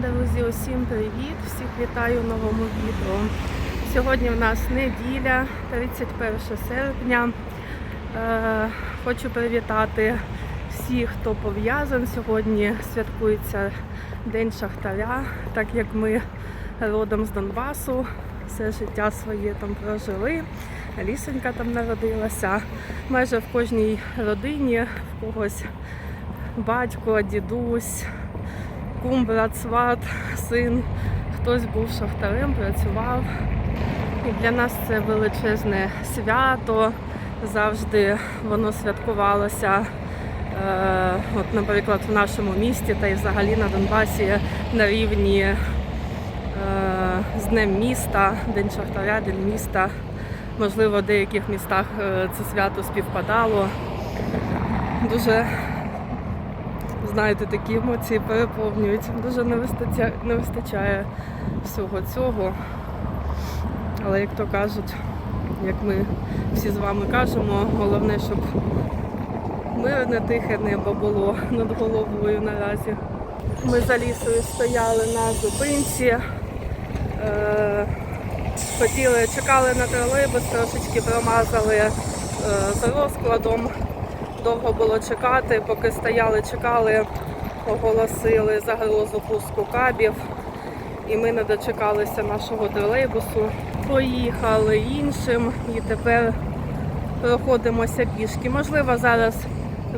Друзі, усім привіт! Всіх вітаю в новому відео. Сьогодні в нас неділя, 31 серпня. Е, хочу привітати всіх, хто пов'язан. Сьогодні святкується День Шахтаря, так як ми родом з Донбасу, все життя своє там прожили. Лісенька там народилася. Майже в кожній родині в когось батько, дідусь, кум, брат, сват, син. Хтось був шахтарем, працював. І для нас це величезне свято. Завжди воно святкувалося. Е, от, наприклад, в нашому місті та й взагалі на Донбасі на рівні е, з Днем міста, День Шахтаря, День міста. Можливо, в деяких містах е, це свято співпадало. Дуже знаєте, такі емоції переповнюють. Дуже не вистачає, не вистачає всього цього. Але як то кажуть, як ми всі з вами кажемо, головне, щоб мирне тихе небо було над головою наразі. Ми за лісою стояли на зупинці. Е, хотіли, чекали на тролейбус, трошечки промазали е, за розкладом. Довго було чекати, поки стояли, чекали, оголосили загрозу пуску кабів. І ми не дочекалися нашого тролейбусу. Поїхали іншим і тепер проходимося пішки. Можливо, зараз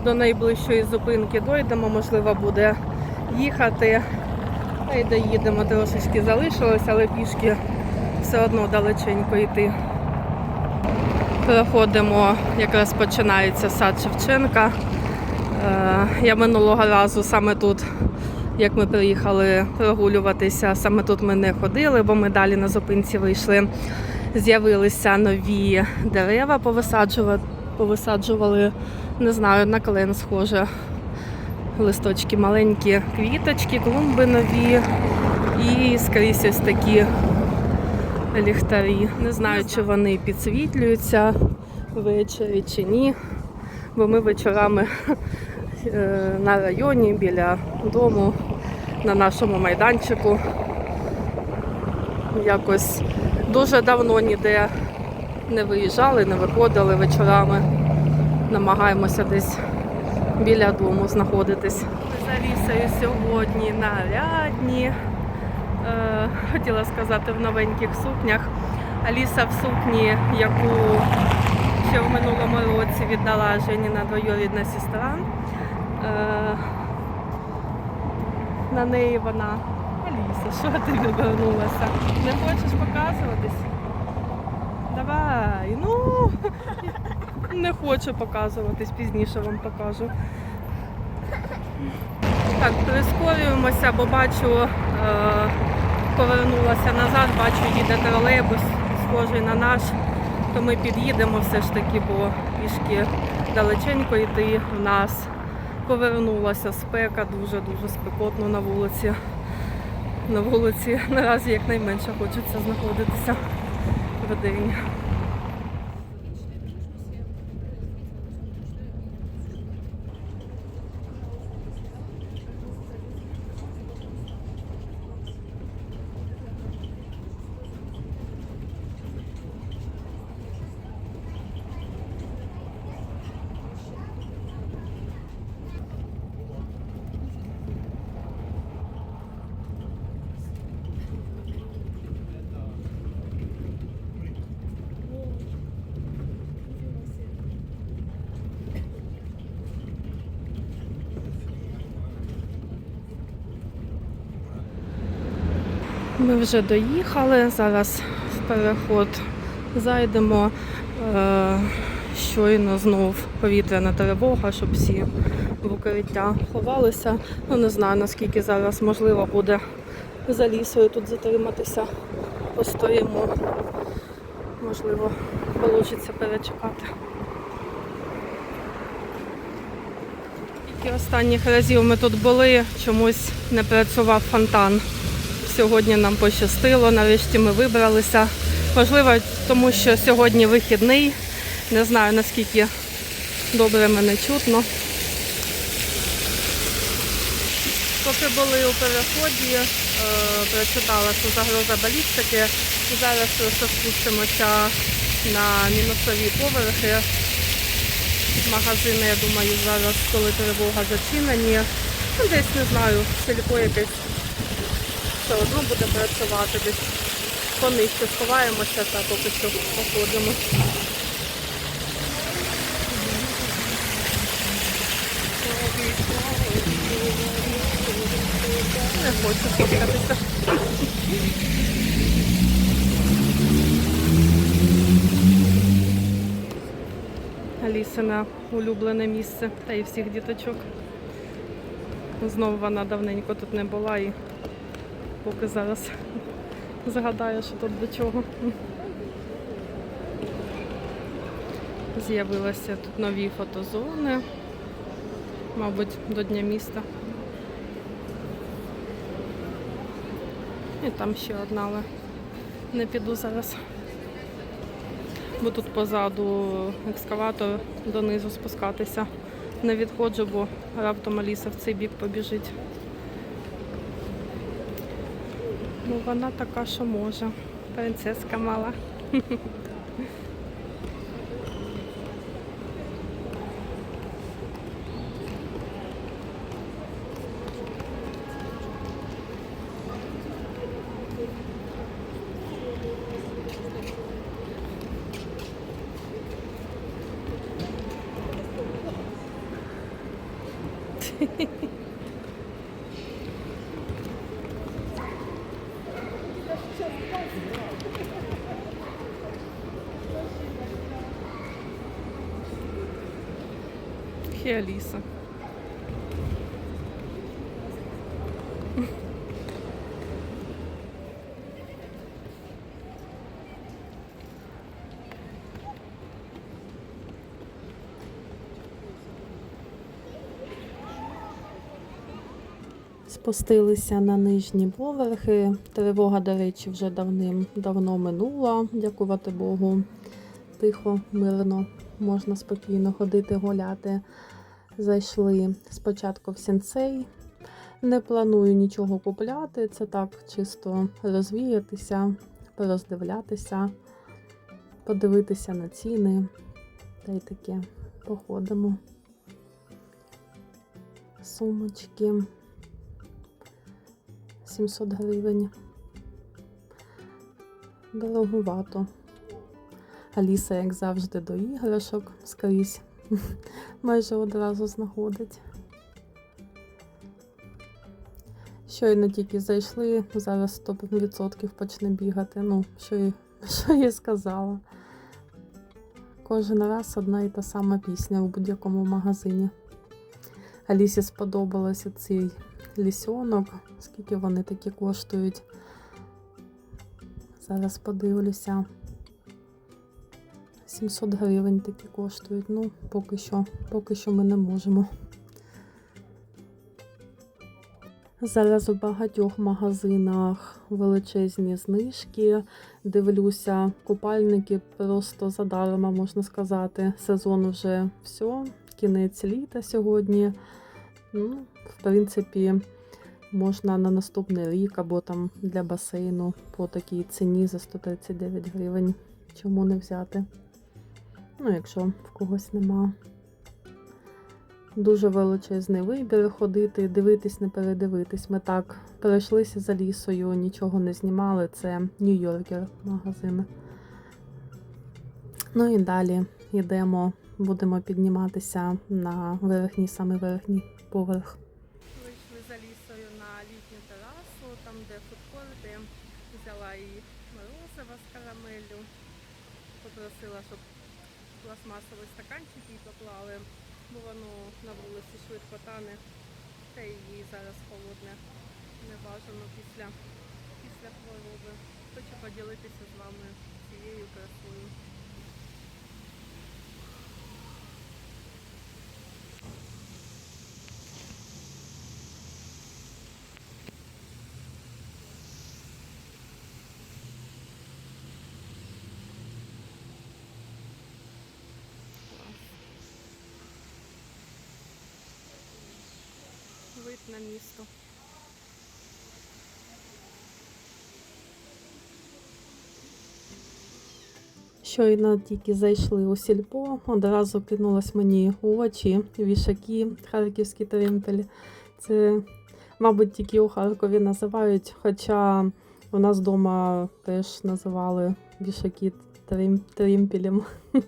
до найближчої зупинки дойдемо, можливо, буде їхати. Й доїдемо, трошечки залишилось, але пішки все одно далеченько йти. Проходимо, якраз починається сад Шевченка. Е, Я минулого разу саме тут, як ми приїхали прогулюватися, саме тут ми не ходили, бо ми далі на зупинці вийшли. З'явилися нові дерева, повисаджували, повисаджували, не знаю, на клен схоже. Листочки маленькі, квіточки, клумби нові і скрізь ось такі ліхтарі. Не знаю, чи вони підсвітлюються ввечері чи ні. Бо ми вечорами е, на районі біля дому, на нашому майданчику. Якось дуже давно ніде не виїжджали, не виходили вечорами. Намагаємося десь біля дому знаходитись. За лісою сьогодні нарядні. Е, хотіла сказати в новеньких сукнях. Аліса в сукні, яку ще в минулому році віддала Женіна двоюрідна сестра. Е, на неї вона. Аліса, що ти відвернулася? Не хочеш показуватись? Давай, ну не хочу показуватись, пізніше вам покажу. Так, прискорюємося, бо бачу, повернулася назад, бачу, їде тролейбус, схожий на наш, то ми під'їдемо все ж таки, бо пішки далеченько йти в нас. Повернулася спека, дуже-дуже спекотно на вулиці. На вулиці наразі якнайменше хочеться знаходитися в день. Ми вже доїхали, зараз в переход зайдемо. Е, Щойно знов повітряна тривога, щоб всі в укриття ховалися. Ну не знаю наскільки зараз можливо буде за лісою тут затриматися. Постоїмо. Можливо, вийде перечекати. Тільки останніх разів ми тут були, чомусь не працював фонтан. Сьогодні нам пощастило, нарешті ми вибралися. Можливо, тому що сьогодні вихідний. Не знаю наскільки добре мене чутно. Поки були у переході, е, прочитала, що загроза балістики. Зараз просто спустимося на мінусові поверхи. Магазини, я думаю, зараз, коли тривога зачинені. Ну, десь не знаю, сілько якесь все одно буде працювати десь понижче сховаємося та поки що походимо. Не хочу фоткатися. Алісина улюблене місце та і всіх діточок. Знову вона давненько тут не була і поки зараз згадає, що тут до чого. З'явилися тут нові фотозони, мабуть, до Дня міста. І там ще одна, але не піду зараз. Бо тут позаду екскаватор донизу спускатися. Не відходжу, бо раптом Аліса в цей бік побіжить. Ну, вона така, що може. Принцеска мала. Аліса. Спустилися на нижні поверхи. Тривога, до речі, вже давним-давно минула, дякувати Богу. Тихо, мирно, можна спокійно ходити, гуляти. Зайшли спочатку в сенсей. Не планую нічого купляти, це так чисто розвіятися, пороздивлятися, подивитися на ціни. Та й таке походимо. Сумочки. 700 гривень. Дорогувато. Аліса, як завжди, до іграшок скрізь майже одразу знаходить. Щойно тільки зайшли, зараз 100% почне бігати. Ну, що і, що я сказала. Кожен раз одна і та сама пісня у будь-якому магазині. Алісі сподобалося цей лісьонок, скільки вони такі коштують. Зараз подивлюся. 700 гривень такі коштують. Ну, поки що, поки що ми не можемо. Зараз у багатьох магазинах величезні знижки. Дивлюся, купальники просто задарма, можна сказати. Сезон вже все, кінець літа сьогодні. Ну, в принципі, можна на наступний рік або там для басейну по такій ціні за 139 гривень. Чому не взяти? Ну, якщо в когось нема. Дуже величезний вибір ходити, дивитись, не передивитись. Ми так пройшлися за лісою, нічого не знімали. Це Нью-Йоркер магазин. Ну і далі йдемо, будемо підніматися на верхній, саме верхній поверх. Вийшли за лісою на літню терасу, там де фудкорти. Взяла її морозиво з карамеллю. Попросила, щоб пластмасовий стаканчик їй поклали, бо воно на вулиці швидко тане, та її зараз холодне. Не бажано після, після хвороби. Хочу поділитися з вами цією красою. на місто. Щойно тільки зайшли у сільпо, одразу кинулось мені у очі, вішаки, харківські тримпелі. Це, мабуть, тільки у Харкові називають, хоча у нас вдома теж називали вішаки тремпелем.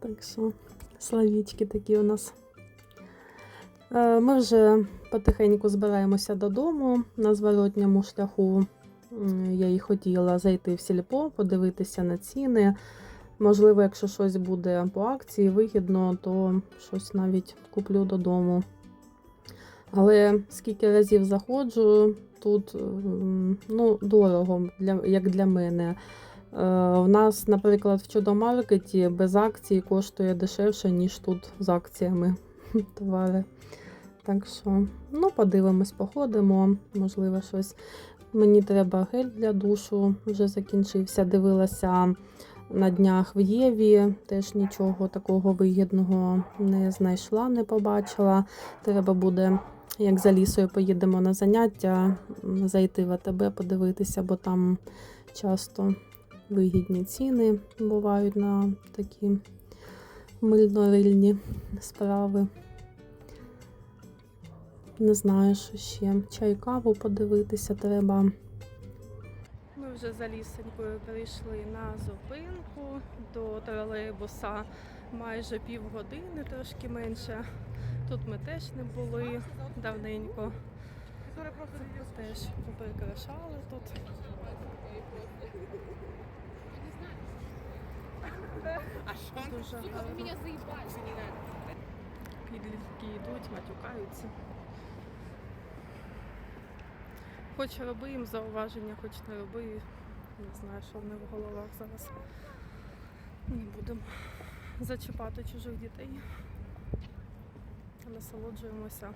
Так що словічки такі у нас. Е, Ми вже потихеньку збираємося додому на зворотньому шляху. Я і хотіла зайти в сільпо, подивитися на ціни. Можливо, якщо щось буде по акції вигідно, то щось навіть куплю додому. Але скільки разів заходжу, тут ну, дорого, для, як для мене. Е, В нас, наприклад, в чудомаркеті без акції коштує дешевше, ніж тут з акціями товари. Так що, ну, подивимось, походимо, можливо, щось. Мені треба гель для душу, вже закінчився. Дивилася на днях в Єві, теж нічого такого вигідного не знайшла, не побачила. Треба буде, як за лісою поїдемо на заняття, зайти в АТБ, подивитися, бо там часто вигідні ціни бувають на такі мильно-рильні справи. Не знаю, що ще. Чай каву подивитися треба. Ми вже за лісенькою прийшли на зупинку до тролейбуса майже півгодини, трошки менше. Тут ми теж не були давненько. Теж поприкрашали тут. Дуже гарно. Меня заебали. Підлітки йдуть, матюкаються. Хоч роби їм зауваження, хоч не роби. Не знаю, що в них в головах зараз. Не будемо зачіпати чужих дітей. Насолоджуємося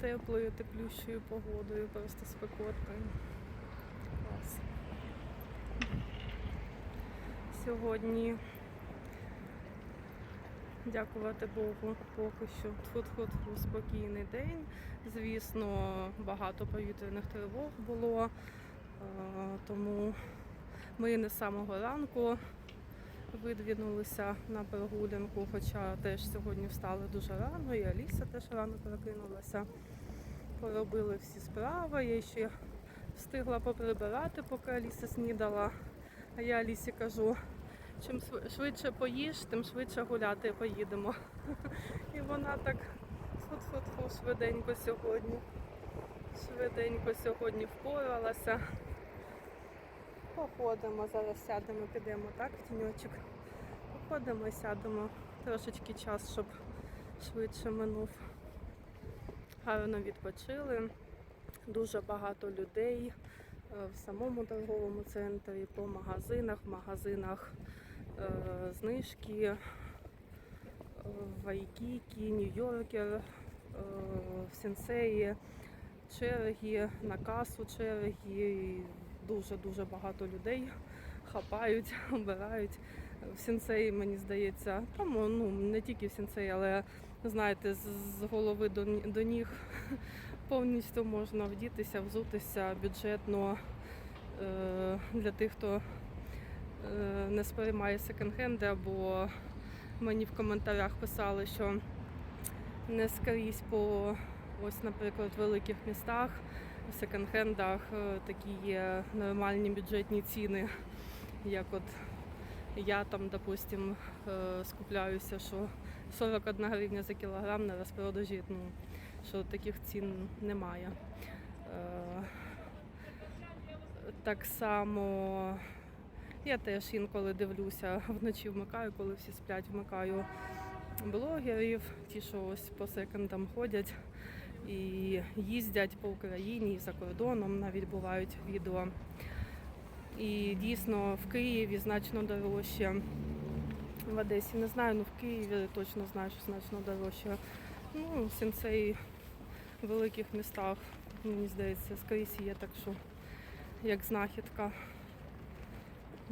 теплою, теплющою погодою, просто спекотною. Клас. Сьогодні Дякувати Богу, поки що тфу-тфу-тфу, спокійний день. Звісно, багато повітряних тривог було, е, тому ми не з самого ранку видвінулися на прогулянку, хоча теж сьогодні встали дуже рано, і Аліса теж рано прокинулася. Поробили всі справи. Я ще встигла поприбирати, поки Аліса снідала. А я Алісі кажу, чим швидше поїш, тим швидше гуляти поїдемо. І вона так фу-фу-фу швиденько сьогодні. Швиденько сьогодні впоралася. Походимо, зараз сядемо, підемо так, в тіньочок. Походимо і сядемо. Трошечки час, щоб швидше минув. Гарно відпочили. Дуже багато людей е, в самому торговому центрі, по магазинах, в магазинах знижки, е, в Айкікі, Нью-Йоркер, е, в Сенсеї, черги, на касу черги. Дуже-дуже багато людей хапають, обирають. В сенсеї, мені здається, там ну, не тільки в сенсеї, але знаєте, з, голови до, до ніг повністю можна вдітися, взутися бюджетно е, для тих, хто е, не сприймає секонд-хенди, або мені в коментарях писали, що не скрізь по ось, наприклад, великих містах в секонд-хендах е, такі є нормальні бюджетні ціни, як от я там, допустим, е, скупляюся, що 41 гривня за кілограм на розпродажі, ну, що таких цін немає. Е, Так само я теж інколи дивлюся, вночі вмикаю, коли всі сплять, вмикаю блогерів, ті, що ось по секондам ходять і їздять по Україні і за кордоном, навіть бувають відео. І дійсно в Києві значно дорожче. В Одесі не знаю, ну в Києві точно знаю, що значно дорожче. Ну, сенсей в великих містах, мені здається, скрізь є, так що як знахідка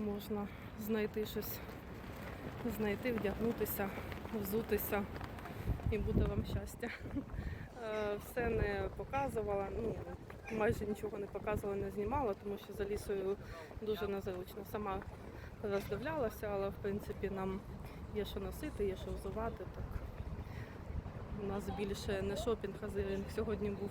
можна знайти щось, знайти, вдягнутися, взутися і буде вам щастя. Е, Все не показувала, ну майже нічого не показувала, не знімала, тому що за лісою дуже незручно. Сама роздивлялася, але в принципі нам є що носити, є що взувати. Так. У нас більше не шопінг, а зиринг сьогодні був.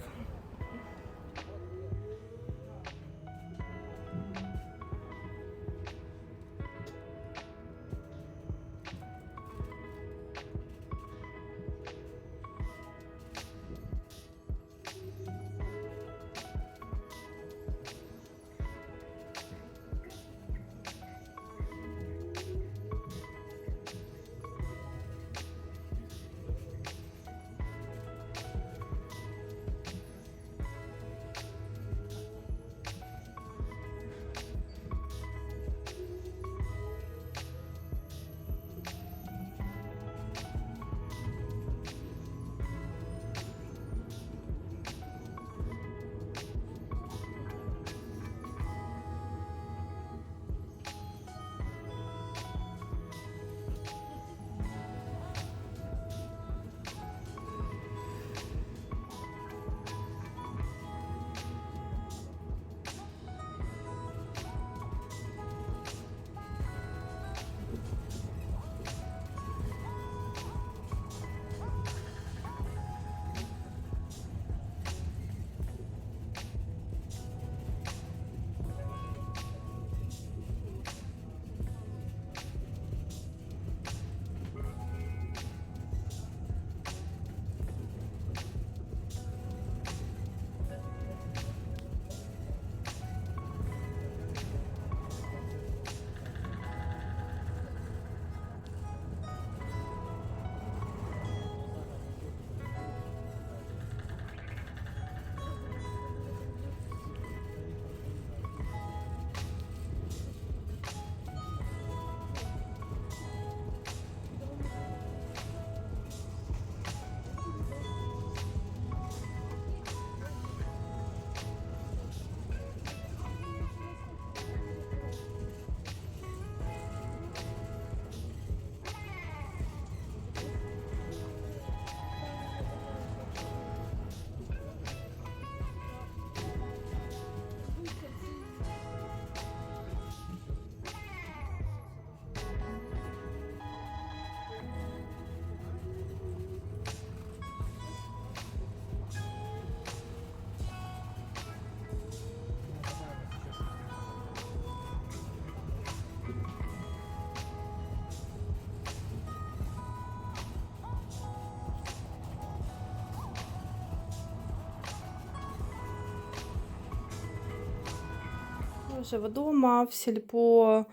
Вже вдома, в сільпо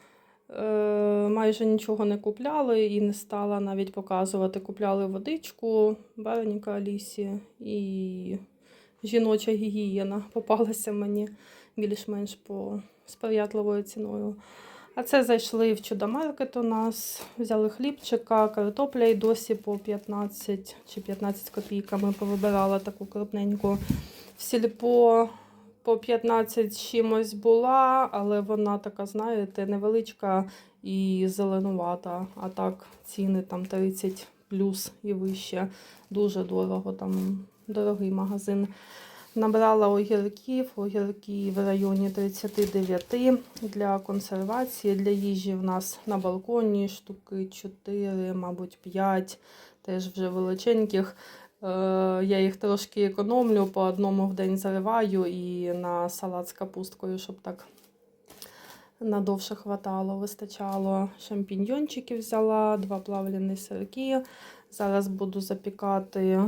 е, майже нічого не купляли і не стала навіть показувати. Купляли водичку, баренька Алісі і жіноча гігієна попалася мені більш-менш по сприятливою ціною. А це зайшли в чудомаркет у нас, взяли хлібчика, картопля і досі по 15 чи 15 копійками повибирала таку крупненьку. В сільпо по 15 чимось була, але вона така, знаєте, невеличка і зеленувата. А так ціни там 30 плюс і вище. Дуже дорого, там дорогий магазин. Набрала огірків, огірки в районі 39 для консервації. Для їжі в нас на балконі штуки 4, мабуть, 5, теж вже величеньких. Е, Я їх трошки економлю, по одному в день зариваю і на салат з капусткою, щоб так надовше хватало, вистачало. Шампіньйончики взяла, два плавлені сирки. Зараз буду запікати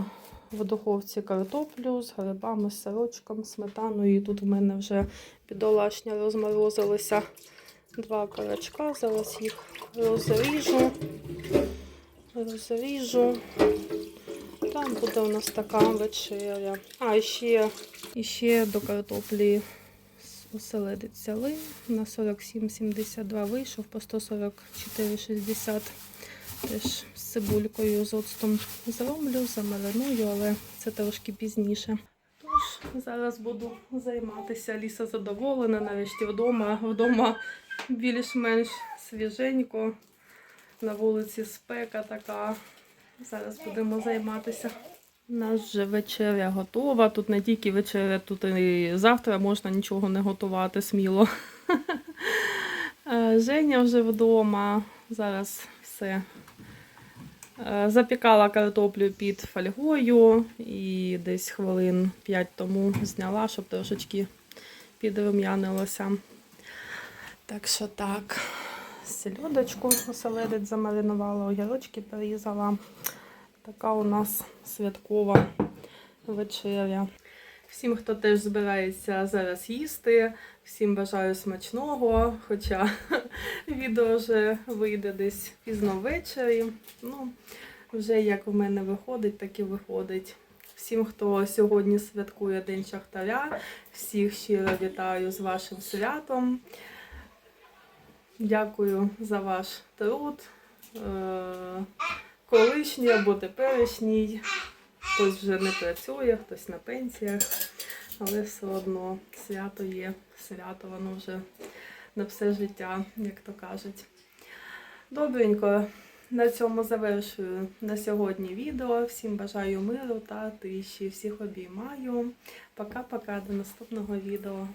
в духовці картоплю з грибами, з сирочком, сметаною. І тут в мене вже підолашня розморозилися два карачка. Зараз їх розріжу. Розріжу. Там буде у нас така вечеря. А, ще, ще до картоплі оселедець взяли. На 47,72 вийшов, по 144,60. Теж з цибулькою, з оцтом зроблю, замариную, але це трошки пізніше. Тож, зараз буду займатися. Ліса задоволена, нарешті вдома. Вдома більш-менш свіженько. На вулиці спека така. Зараз будемо займатися. У нас вже вечеря готова. Тут не тільки вечеря, тут і завтра можна нічого не готувати сміло. Е, Женя вже вдома. Зараз все. Е, Запікала картоплю під фольгою і десь хвилин 5 тому зняла, щоб трошечки підрум'янилося. Так що так. Сельодочку оселедець замаринувала, огірочки порізала. Така у нас святкова вечеря. Всім, хто теж збирається зараз їсти, всім бажаю смачного, хоча відео вже вийде десь пізно ввечері. Ну, вже як в мене виходить, так і виходить. Всім, хто сьогодні святкує День Шахтаря, всіх щиро вітаю з вашим святом. Дякую за ваш труд. Е, Колишній або теперішній. Хтось вже не працює, хтось на пенсіях, але все одно свято є, свято воно вже на все життя, як то кажуть. Добренько, на цьому завершую на сьогодні відео. Всім бажаю миру та тиші. Всіх обіймаю. Пока-пока, до наступного відео.